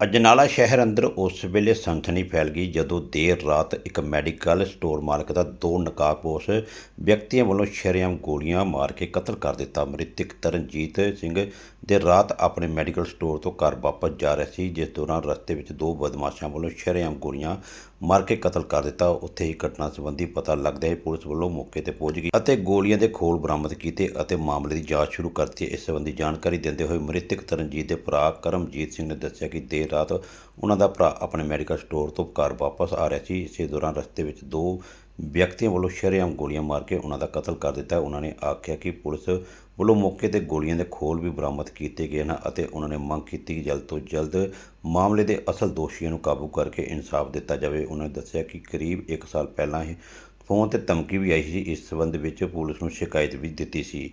ਅਜਨਾਲਾ ਸ਼ਹਿਰ ਅੰਦਰ ਉਸ ਵੇਲੇ ਸਨਸਨੀ ਫੈਲ ਗਈ ਜਦੋਂ ਦੇਰ ਰਾਤ ਇੱਕ ਮੈਡੀਕਲ ਸਟੋਰ ਮਾਲਕ ਦਾ ਦੋ ਨਕਾਬਪੋਸ਼ ਵਿਅਕਤੀਆਂ ਵੱਲੋਂ ਸ਼ਰੇਆਮ ਗੋਲੀਆਂ ਮਾਰ ਕੇ ਕਤਲ ਕਰ ਦਿੱਤਾ। ਮ੍ਰਿਤਕ ਤਰਨਜੀਤ ਸਿੰਘ ਦੇਰ ਰਾਤ ਆਪਣੇ ਮੈਡੀਕਲ ਸਟੋਰ ਤੋਂ ਘਰ ਵਾਪਸ ਜਾ ਰਿਹਾ ਸੀ, ਜਿਸ ਦੌਰਾਨ ਰਸਤੇ ਵਿੱਚ ਦੋ ਬਦਮਾਸ਼ਾਂ ਵੱਲੋਂ ਸ਼ਰੇਆਮ ਗੋਲੀਆਂ ਮਾਰ ਕੇ ਕਤਲ ਕਰ ਦਿੱਤਾ। ਉੱਥੇ ਹੀ ਘਟਨਾ ਸੰਬੰਧੀ ਪਤਾ ਲੱਗਦਾ ਹੀ, ਪੁਲਿਸ ਵੱਲੋਂ ਮੌਕੇ ਤੇ ਪਹੁੰਚ ਗਈ ਅਤੇ ਗੋਲੀਆਂ ਦੇ ਖੋਲ ਬਰਾਮਦ ਕੀਤੇ ਅਤੇ ਮਾਮਲੇ ਦੀ ਜਾਂਚ ਸ਼ੁਰੂ ਕਰਤੀ। ਇਸ ਸੰਬੰਧੀ ਜਾਣਕਾਰੀ ਦਿੰਦੇ ਹੋਏ ਮ੍ਰਿਤਕ ਤਰਨਜੀਤ ਦੇ ਭਰਾ ਕਰਮਜੀਤ ਸਿੰਘ ਨੇ ਦੱਸਿਆ ਕਿ ਦੇਰ ਰਾਤ ਉਹਨਾਂ ਦਾ ਭਰਾ ਆਪਣੇ ਮੈਡੀਕਲ ਸਟੋਰ ਤੋਂ ਘਰ ਵਾਪਸ ਆ ਰਿਹਾ ਸੀ। ਇਸੇ ਦੌਰਾਨ ਰਸਤੇ ਵਿੱਚ ਦੋ ਵਿਅਕਤੀਆਂ ਵੱਲੋਂ ਸ਼ਰੇਆਮ ਗੋਲੀਆਂ ਮਾਰ ਕੇ ਉਹਨਾਂ ਦਾ ਕਤਲ ਕਰ ਦਿੱਤਾ। ਉਹਨਾਂ ਨੇ ਆਖਿਆ ਕਿ ਪੁਲਿਸ ਵੱਲੋਂ ਮੌਕੇ ਤੇ ਗੋਲੀਆਂ ਦੇ ਖੋਲ ਵੀ ਬਰਾਮਦ ਕੀਤੇ ਗਏ ਹਨ ਅਤੇ ਉਹਨਾਂ ਨੇ ਮੰਗ ਕੀਤੀ ਕਿ ਜਲਦ ਤੋਂ ਜਲਦ ਮਾਮਲੇ ਦੇ ਅਸਲ ਦੋਸ਼ੀਆਂ ਨੂੰ ਕਾਬੂ ਕਰਕੇ ਇਨਸਾਫ ਦਿੱਤਾ ਜਾਵੇ। ਉਹਨਾਂ ਨੇ ਦੱਸਿਆ ਕਿ ਕਰੀਬ 1 ਸਾਲ ਪਹਿਲਾਂ ਇਹ ਫੋਨ ਤੇ ਧਮਕੀ ਵੀ ਆਈ ਸੀ। ਇਸ ਸਬੰਧ ਵਿੱਚ ਪੁਲਿਸ ਨੂੰ ਸ਼ਿਕਾਇਤ ਵੀ ਦਿੱਤੀ ਸੀ।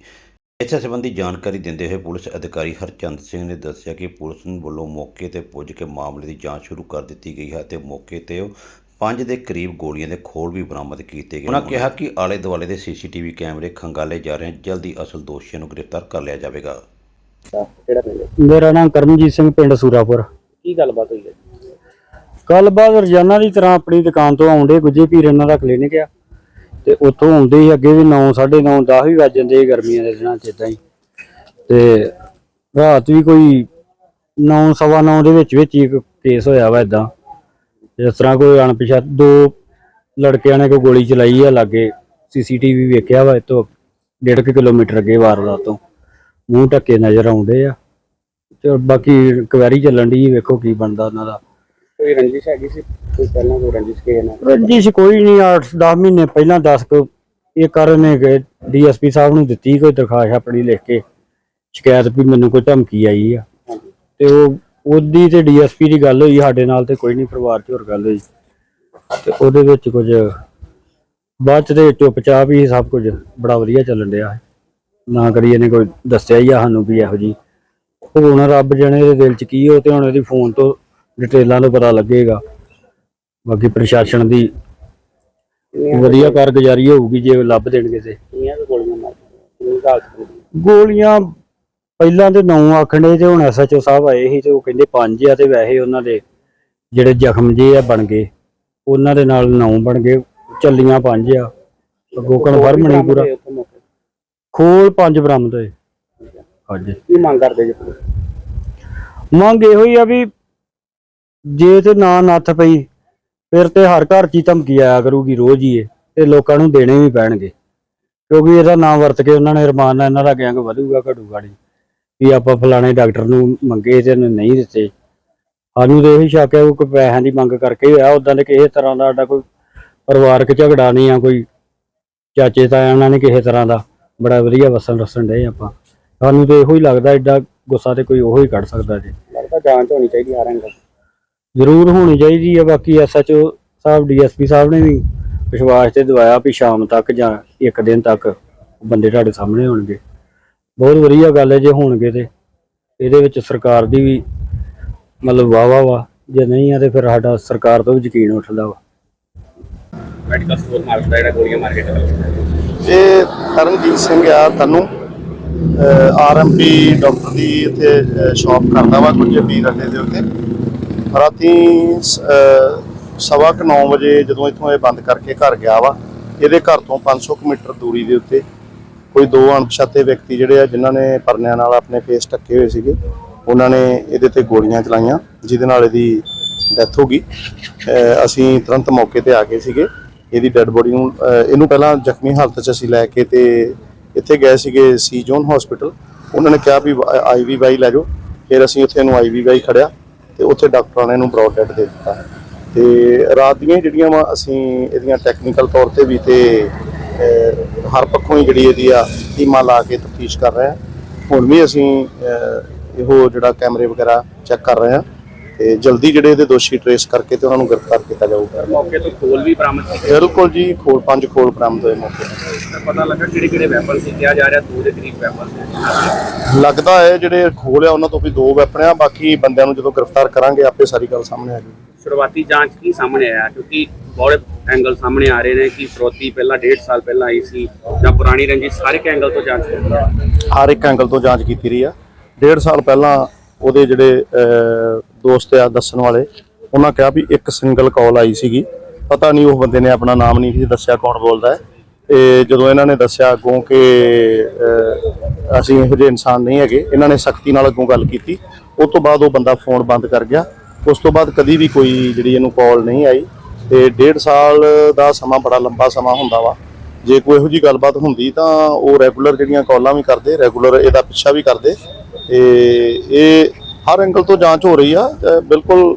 ਇਸ ਸੰਬੰਧੀ ਜਾਣਕਾਰੀ ਦਿੰਦੇ ਹੋਏ ਪੁਲਿਸ ਅਧਿਕਾਰੀ ਹਰਚੰਦ ਸਿੰਘ ਨੇ ਦੱਸਿਆ ਕਿ ਪੁਲਿਸ ਵੱਲੋਂ ਮੌਕੇ ਤੇ ਪੁੱਜ ਕੇ ਮਾਮਲੇ ਦੀ ਜਾਂਚ ਸ਼ੁਰੂ ਕਰ ਦਿੱਤੀ ਗਈ ਹੈ ਅਤੇ ਮੌਕੇ ਤੇ ਉਹ ਪੰਜ ਦੇ ਕਰੀਬ ਗੋਲੀਆਂ ਦੇ ਖੋਲ ਵੀ ਬਰਾਮਦ ਕੀਤੇ ਗਏ ਉਹਨਾਂ ਕਿਹਾ ਕਿ ਆਲੇ ਦੁਆਲੇ ਦੇ ਸੀਸੀਟੀਵੀ ਕੈਮਰੇ ਖੰਗਾਲੇ ਜਾ ਰਹੇ ਹਨ। ਜਲਦੀ ਅਸਲ ਦੋਸ਼ੀਆਂ ਨੂੰ ਗ੍ਰਿਫਤਾਰ ਕਰ ਲਿਆ ਜਾਵੇਗਾ। ਕਿਹੜਾ ਪਿੰਡ ਹੈ? ਮੇਰਾ ਨਾਮ ਕਰਮਜੀਤ ਸਿੰਘ ਪਿੰਡ ਸੂਰਾਪੁਰ। ਕੀ ਗੱਲਬਾਤ ਹੋਈ ਹੈ? ਕੱਲ੍ਹ ਰੋਜ਼ਾਨਾ ਦੀ ਤਰ੍ਹਾਂ ਆਪਣੀ ਦੁਕਾਨ ਤੋਂ ਆਉਂਦੇ ਗੁੱਜੇ ਪੀਰ ਇਹਨਾਂ ਦਾ ਕਲੀਨਿਕ ਆ। ਤੇ ਉੱਥੋਂ ਆਉਂਦੇ ਹੀ ਅੱਗੇ ਵੀ 9 9:30 10 ਵੀ ਵੱਜ ਜਾਂਦੇ ਸੀ ਗਰਮੀਆਂ ਦੇ ਦਿਨਾਂ 'ਚ ਏਦਾਂ ਹੀ। ਤੇ ਰਾਤ ਵੀ ਕੋਈ 9 ਸਵਾ 9 ਦੇ ਵਿੱਚ ਵਿੱਚ ਹੀ ਇੱਕ ਕੇਸ ਹੋਇਆ ਵਾ ਇਦਾਂ ਜਿਸ ਤਰ੍ਹਾਂ ਕੋਈ ਅਣਪਛਾਤ, ਦੋ ਲੜਕਿਆਂ ਨੇ ਕੋਈ ਗੋਲੀ ਚਲਾਈ ਆ ਲਾਗੇ ਸੀਸੀਟੀਵੀ ਵੇਖਿਆ ਵਾ ਇਤੋਂ 1.5 ਕਿਲੋਮੀਟਰ ਅੱਗੇ ਵਾਰਦਾਤ ਤੋਂ। ਮੂੰਹ ਢੱਕੇ ਨਜ਼ਰ ਆਉਂਦੇ ਆ। ਤੇ ਬਾਕੀ ਕੁਐਰੀ ਚੱਲਣ ਦੀ ਵੇਖੋ ਕੀ ਬਣਦਾ ਉਹਨਾਂ ਦਾ। ਕੋਈ ਰੰਜਿਸ਼ ਹੈਗੀ ਸੀ? ਕੋਈ ਪਹਿਲਾਂ ਕੋਈ ਰੰਜਿਸ਼ ਕੇ ਨਾ ਰੰਜਿਸ਼ ਕੋਈ ਨਹੀਂ 8-10 ਮਹੀਨੇ ਪਹਿਲਾਂ 10 ਕੁ ਇਹ ਕਰਨ ਨੇ ਗਏ ਡੀਐਸਪੀ ਸਾਹਿਬ ਨੂੰ ਦਿੱਤੀ ਕੋਈ ਦਰਖਾਸਤ ਆਪਣੀ ਲਿਖ ਕੇ ਸ਼ਿਕਾਇਤ ਵੀ ਮੈਨੂੰ ਕੋਈ ਧਮਕੀ ਆਈ ਆ। ਤੇ ਉਹ ਉਹਦੀ ਤੇ ਡੀਐਸਪੀ ਦੀ ਗੱਲ ਹੋਈ ਸਾਡੇ ਨਾਲ ਤੇ ਕੋਈ ਨਹੀਂ ਪਰਿਵਾਰ 'ਚ ਹੋਰ ਗੱਲ ਹੋਈ। ਤੇ ਉਹਦੇ ਵਿੱਚ ਕੁਝ ਬਾਅਦ 'ਚ ਤੇ ਚੁੱਪਚਾਪ ਹੀ ਸਭ ਕੁਝ ਬੜਾ ਵਧੀਆ ਚੱਲਣ ਡਿਆ। ਹੈ ਨਾ ਕਰੀ ਇਹਨੇ ਕੋਈ ਦੱਸਿਆ ਹੀ ਆ ਸਾਨੂੰ ਵੀ ਇਹੋ ਜੀ ਹੁਣ ਰੱਬ ਜਾਣੇ ਦੇ ਦਿਲ 'ਚ ਕੀ ਹੋ ਤੇ ਹੁਣ ਇਹਦੀ ਫੋਨ ਤੋਂ ਡਿਟੇਲਾਂ ਤੋਂ ਪਤਾ ਲੱਗੇਗਾ। ਬਾਕੀ ਪ੍ਰਸ਼ਾਸਨ ਦੀ ਵਧੀਆ ਕਾਰਗੁਜ਼ਾਰੀ ਹੋਊਗੀ ਜੇ ਲੱਭ ਦੇਣਗੇ ਤੇ। ਗੋਲੀਆਂ ਪਹਿਲਾਂ ਤੇ 9 ਆਖਣੇ ਤੇ ਹੁਣ ਐਸਐਚਓ ਸਾਹਿਬ ਆਏ ਸੀ ਤੇ ਉਹ ਕਹਿੰਦੇ 5 ਆ ਤੇ ਵੈਸੇ ਉਹਨਾਂ ਦੇ ਜਿਹੜੇ ਜ਼ਖਮ ਜੇ ਆ ਬਣ ਗਏ ਉਹਨਾਂ ਦੇ ਨਾਲ 9 ਬਣ ਗਏ ਚੱਲੀਆਂ 5 ਆ। ਅੱਗੋਂ ਕਨਫਰਮ ਨਹੀਂ ਪੂਰਾ। ਖੋਲ 5 ਬਰਾਮਦ ਹੋਏ। ਹਾਂਜੀ। ਕੀ ਮੰਗ ਕਰਦੇ ਜੀ ਮੰਗ ਇਹੋ ਹੀ ਆ ਵੀ ਜੇ ਤੇ ਨਾ ਨੱਥ ਪਈ, ਫਿਰ ਤੇ ਹਰ ਘਰ 'ਚ ਹੀ ਧਮਕੀ ਆਇਆ ਕਰੂਗੀ ਰੋਜ਼ ਹੀ ਇਹ, ਤੇ ਲੋਕਾਂ ਨੂੰ ਦੇਣੇ ਵੀ ਪੈਣਗੇ। ਕਿਉਂਕਿ ਇਹਦਾ ਨਾਮ ਵਰਤ ਕੇ ਉਹਨਾਂ ਨੇ ਰਮਾਨ ਨਾਲ ਇਹਨਾਂ ਦਾ ਗੈਂਗ ਵਧੂਗਾ ਘਟੂਗਾ ਨਹੀਂ। ਵੀ ਆਪਾਂ ਫਲਾਣੇ ਡਾਕਟਰ ਨੂੰ ਮੰਗੇ ਤੇ ਇਹਨੇ ਨਹੀਂ ਦਿੱਤੇ। ਸਾਨੂੰ ਤੇ ਇਹੀ ਸ਼ੱਕ ਹੈ ਉਹ ਕੋਈ ਪੈਸਿਆਂ ਦੀ ਮੰਗ ਕਰਕੇ ਹੀ ਹੋਇਆ ਉਦਾਂ ਦੇ ਕਿਸੇ ਤਰ੍ਹਾਂ ਦਾ ਸਾਡਾ ਕੋਈ ਪਰਿਵਾਰਕ ਝਗੜਾ ਨਹੀਂ ਆ, ਕੋਈ ਚਾਚੇ ਤਾਇਆਂ ਉਹਨਾਂ ਨੇ ਕਿਸੇ ਤਰ੍ਹਾਂ ਦਾ। ਬੜਾ ਵਧੀਆ ਵਸਣ ਰਸਣ ਡੇ ਆਪਾਂ। ਸਾਨੂੰ ਤੇ ਇਹੋ ਹੀ ਲੱਗਦਾ ਐਡਾ ਗੁੱਸਾ ਤੇ ਕੋਈ ਉਹੋ ਹੀ ਕੱਢ ਸਕਦਾ ਜੀ। ਲੱਗਦਾ ਜਾਂਚ ਹੋਣੀ ਚਾਹੀਦੀ ਹਰ ਐਂਗਲ ਜ਼ਰੂਰ ਹੋਣੀ ਚਾਹੀਦੀ ਹੈ ਬਾਕੀ ਐਸਐਚਓ ਸਾਹਿਬ ਡੀਐਸਪੀ ਸਾਹਿਬ ਨੇ ਵੀ ਵਿਸ਼ਵਾਸ ਤੇ ਦਵਾਇਆ ਵੀ ਸ਼ਾਮ ਤੱਕ ਜਾਂ ਇੱਕ ਦਿਨ ਤੱਕ ਬੰਦੇ ਤੁਹਾਡੇ ਸਾਹਮਣੇ ਹੋਣਗੇ ਬਹੁਤ ਵਧੀਆ ਗੱਲ ਹੈ ਜੇ ਹੋਣਗੇ ਤੇ। ਇਹਦੇ ਵਿੱਚ ਸਰਕਾਰ ਦੀ ਵੀ ਮਤਲਬ ਵਾਹ ਵਾਹ ਵਾ ਜੇ ਨਹੀਂ ਆ ਤੇ ਫਿਰ ਸਾਡਾ ਸਰਕਾਰ ਤੋਂ ਵੀ ਯਕੀਨ ਉੱਠਦਾ ਵਾ। ਮੈਡੀਕਲ ਸਟੋਰ ਮਾਲਕ ਦਾ ਜਿਹੜਾ ਗੋਲੀਆਂ ਮਾਰ ਕੇ ਕਤਲ ਕੀਤਾ ਇਹ ਤਰਨਜੀਤ ਸਿੰਘ ਆ ਤਨੂੰ ਆਰਐਮਪੀ ਡਾਕਟਰ ਦੀ ਇੱਥੇ ਸ਼ਾਪ ਕਰਦਾ ਵਾ ਗੁੱਜੇ ਪੀਰ ਅੱਡੇ ਦੇ ਉੱਤੇ। ਰਾਤੀ ਸਵਾ ਕੁ 9 ਵਜੇ ਜਦੋਂ ਇੱਥੋਂ ਇਹ ਬੰਦ ਕਰਕੇ ਘਰ ਗਿਆ ਵਾ, ਇਹਦੇ ਘਰ ਤੋਂ 500 ਕੁ ਮੀਟਰ ਦੂਰੀ ਦੇ ਉੱਤੇ ਕੋਈ ਦੋ ਅਣਪਛਾਤੇ ਵਿਅਕਤੀ ਜਿਹੜੇ ਆ, ਜਿਨ੍ਹਾਂ ਨੇ ਪਰਨਿਆਂ ਨਾਲ ਆਪਣੇ ਫੇਸ ਢੱਕੇ ਹੋਏ ਸੀਗੇ, ਉਹਨਾਂ ਨੇ ਇਹਦੇ ਤੇ ਗੋਲੀਆਂ ਚਲਾਈਆਂ, ਜਿਹਦੇ ਨਾਲ ਇਹਦੀ ਡੈਥ ਹੋ ਗਈ। ਅਸੀਂ ਤੁਰੰਤ ਮੌਕੇ ਤੇ ਆ ਗਏ ਸੀਗੇ। ਇਹਦੀ ਡੈੱਡ ਬੋਡੀ ਨੂੰ ਇਹਨੂੰ ਪਹਿਲਾਂ ਜ਼ਖਮੀ ਹਾਲਤ 'ਚ ਅਸੀਂ ਲੈ ਕੇ ਤੇ ਇੱਥੇ ਗਏ ਸੀਗੇ ਸੀ ਜੋਨ ਹਸਪੀਟਲ ਉਹਨਾਂ ਨੇ ਕਿਹਾ ਵੀ ਆਈਵੀ ਬਾਈ ਲੈ ਜਾਓ। ਫਿਰ ਅਸੀਂ ਉੱਥੇ ਇਹਨੂੰ ਆਈਵੀ ਬਾਈ ਖੜਿਆ ਤੇ ਉੱਥੇ ਡਾਕਟਰਾਂ ਨੇ ਇਹਨੂੰ ਬ੍ਰੌਡ ਡੈਡ ਦੇ ਦਿੱਤਾ। ਤੇ ਰਾਤ ਦੀਆਂ ਜਿਹੜੀਆਂ ਵਾ ਅਸੀਂ ਇਹਦੀਆਂ ਟੈਕਨੀਕਲ ਤੌਰ ਤੇ ਵੀ ਤੇ ਹਰ ਪੱਖੋਂ ਹੀ ਜਿਹੜੀ ਇਹਦੀ ਆ ਟੀਮਾਂ ਲਾ ਕੇ ਤਫਤੀਸ਼ ਕਰ ਰਹੇ ਹਾਂ ਹੁਣ ਵੀ ਅਸੀਂ ਇਹੋ ਜਿਹੜਾ ਕੈਮਰੇ ਵਗੈਰਾ ਚੈੱਕ ਕਰ ਰਹੇ ਹਾਂ ਤੇ ਜਲਦੀ ਜਿਹੜੇ ਇਹਦੇ ਦੋਸ਼ੀ ਟਰੇਸ ਕਰਕੇ ਤੇ ਉਹਨਾਂ ਨੂੰ ਗ੍ਰਿਫਤਾਰ ਕੀਤਾ ਜਾਊਗਾ। ਮੌਕੇ ਤੋਂ ਖੋਲ ਵੀ ਬਰਾਮਦ ਕੀਤੇ ਬਿਲਕੁਲ ਜੀ ਖੋਲ ਪੰਜ ਖੋਲ ਬਰਾਮਦ ਹੋਏ ਮੌਕੇ ਪਤਾ ਲੱਗਾ ਕਿਹੜੇ ਕਿਹੜੇ ਵੈਪਨ ਸੀ ਕਿਹਾ ਜਾ ਰਿਹਾ ਦੋ ਦੇ ਕਰੀਬ ਵੈਪਨ ਸੀ ਲੱਗਦਾ ਹੈ ਜਿਹੜੇ ਖੋਲ ਆ ਉਹਨਾਂ ਤੋਂ ਵੀ ਦੋ ਵੈਪਨ ਆ ਬਾਕੀ ਬੰਦਿਆਂ ਨੂੰ ਜਦੋਂ ਗ੍ਰਿਫਤਾਰ ਕਰਾਂਗੇ ਆਪੇ ਸਾਰੀ ਗੱਲ ਸਾਹਮਣੇ ਆ ਜਾਊਗੀ। ਸ਼ੁਰੂਆਤੀ ਜਾਂਚ ਕੀ ਸਾਹਮਣੇ ਆਇਆ? ਕਿਉਂਕਿ ਬਹੁਤ ਐਂਗਲ ਸਾਹਮਣੇ ਆ ਰਹੇ ਨੇ ਕਿ ਫਰੋਤੀ ਪਹਿਲਾਂ 1.5 ਸਾਲ ਪਹਿਲਾਂ ਆਈ ਸੀ ਜਾਂ ਪੁਰਾਣੀ ਰੰਜਿਸ਼ ਸਾਰੇ ਐਂਗਲ ਤੋਂ ਜਾਂਚ ਹੈ। ਹਰ ਇੱਕ ਐਂਗਲ ਤੋਂ ਜਾਂਚ ਕੀਤੀ ਰਹੀ ਆ। ਡੇਢ ਸਾਲ ਪਹਿਲਾਂ ਉਹਦੇ ਜਿਹੜੇ ਦੋਸਤ ਆ ਦੱਸਣ ਵਾਲੇ ਉਹਨਾਂ ਕਿਹਾ ਵੀ ਇੱਕ ਸਿੰਗਲ ਕਾਲ ਆਈ ਸੀਗੀ। ਪਤਾ ਨਹੀਂ ਉਹ ਬੰਦੇ ਨੇ ਆਪਣਾ ਨਾਮ ਨਹੀਂ ਸੀ ਦੱਸਿਆ ਕੌਣ ਬੋਲਦਾ ਹੈ। ਤੇ ਜਦੋਂ ਇਹਨਾਂ ਨੇ ਦੱਸਿਆ ਅੱਗੋਂ ਕਿ ਅਸੀਂ ਇਹੋ ਜਿਹੇ ਇਨਸਾਨ ਨਹੀਂ ਹੈਗੇ, ਇਹਨਾਂ ਨੇ ਸਖਤੀ ਨਾਲ ਅੱਗੋਂ ਗੱਲ ਕੀਤੀ। ਉਸ ਤੋਂ ਬਾਅਦ ਉਹ ਬੰਦਾ ਫੋਨ ਬੰਦ ਕਰ ਗਿਆ। ਉਸ ਤੋਂ ਬਾਅਦ ਕਦੀ ਵੀ ਕੋਈ ਜਿਹੜੀ ਇਹਨੂੰ ਕਾਲ ਨਹੀਂ ਆਈ। ਤੇ ਡੇਢ ਸਾਲ ਦਾ ਸਮਾਂ ਬੜਾ ਲੰਬਾ ਸਮਾਂ ਹੁੰਦਾ ਵਾ। ਜੇ ਕੋਈ ਇਹੋ ਜੀ ਗੱਲਬਾਤ ਹੁੰਦੀ ਤਾਂ ਉਹ ਰੈਗੂਲਰ ਜਿਹੜੀਆਂ ਕਾਲਾਂ ਵੀ ਕਰਦੇ, ਰੈਗੂਲਰ ਇਹਦਾ ਪਿੱਛਾ ਵੀ ਕਰਦੇ। ਤੇ ਇਹ ਹਰ ਐਂਗਲ ਤੋਂ ਜਾਂਚ ਹੋ ਰਹੀ ਆ। ਬਿਲਕੁਲ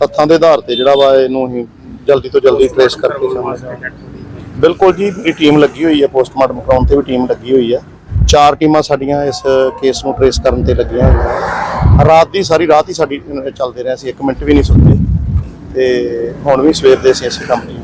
ਤੱਥਾਂ ਦੇ ਆਧਾਰ ਤੇ ਜਿਹੜਾ ਵਾ ਇਹਨੂੰ ਅਸੀਂ ਜਲਦੀ ਤੋਂ ਜਲਦੀ ਟ੍ਰੇਸ ਕਰਕੇ ਜਾਵਾਂਗੇ। ਬਿਲਕੁਲ ਜੀ ਮੇਰੀ ਟੀਮ ਲੱਗੀ ਹੋਈ ਹੈ ਪੋਸਟਮਾਰਟਮ ਕਰਾਉਣ ਤੇ ਵੀ ਟੀਮ ਲੱਗੀ ਹੋਈ ਹੈ। ਚਾਰ ਟੀਮਾਂ ਸਾਡੀਆਂ ਇਸ ਕੇਸ ਨੂੰ ਟ੍ਰੇਸ ਕਰਨ ਤੇ ਲੱਗੀਆਂ ਹੋਈਆਂ ਰਾਤ ਦੀ, ਸਾਰੀ ਰਾਤ ਹੀ ਸਾਡੀ ਚੱਲਦੇ ਰਹੇ ਅਸੀਂ 1 ਮਿੰਟ ਵੀ ਨਹੀਂ ਸੁੱਤੇ। ਤੇ ਹੁਣ ਵੀ ਸਵੇਰ ਦੇ ਅਸੀਂ ਇਸੇ ਕੰਮ 'ਤੇ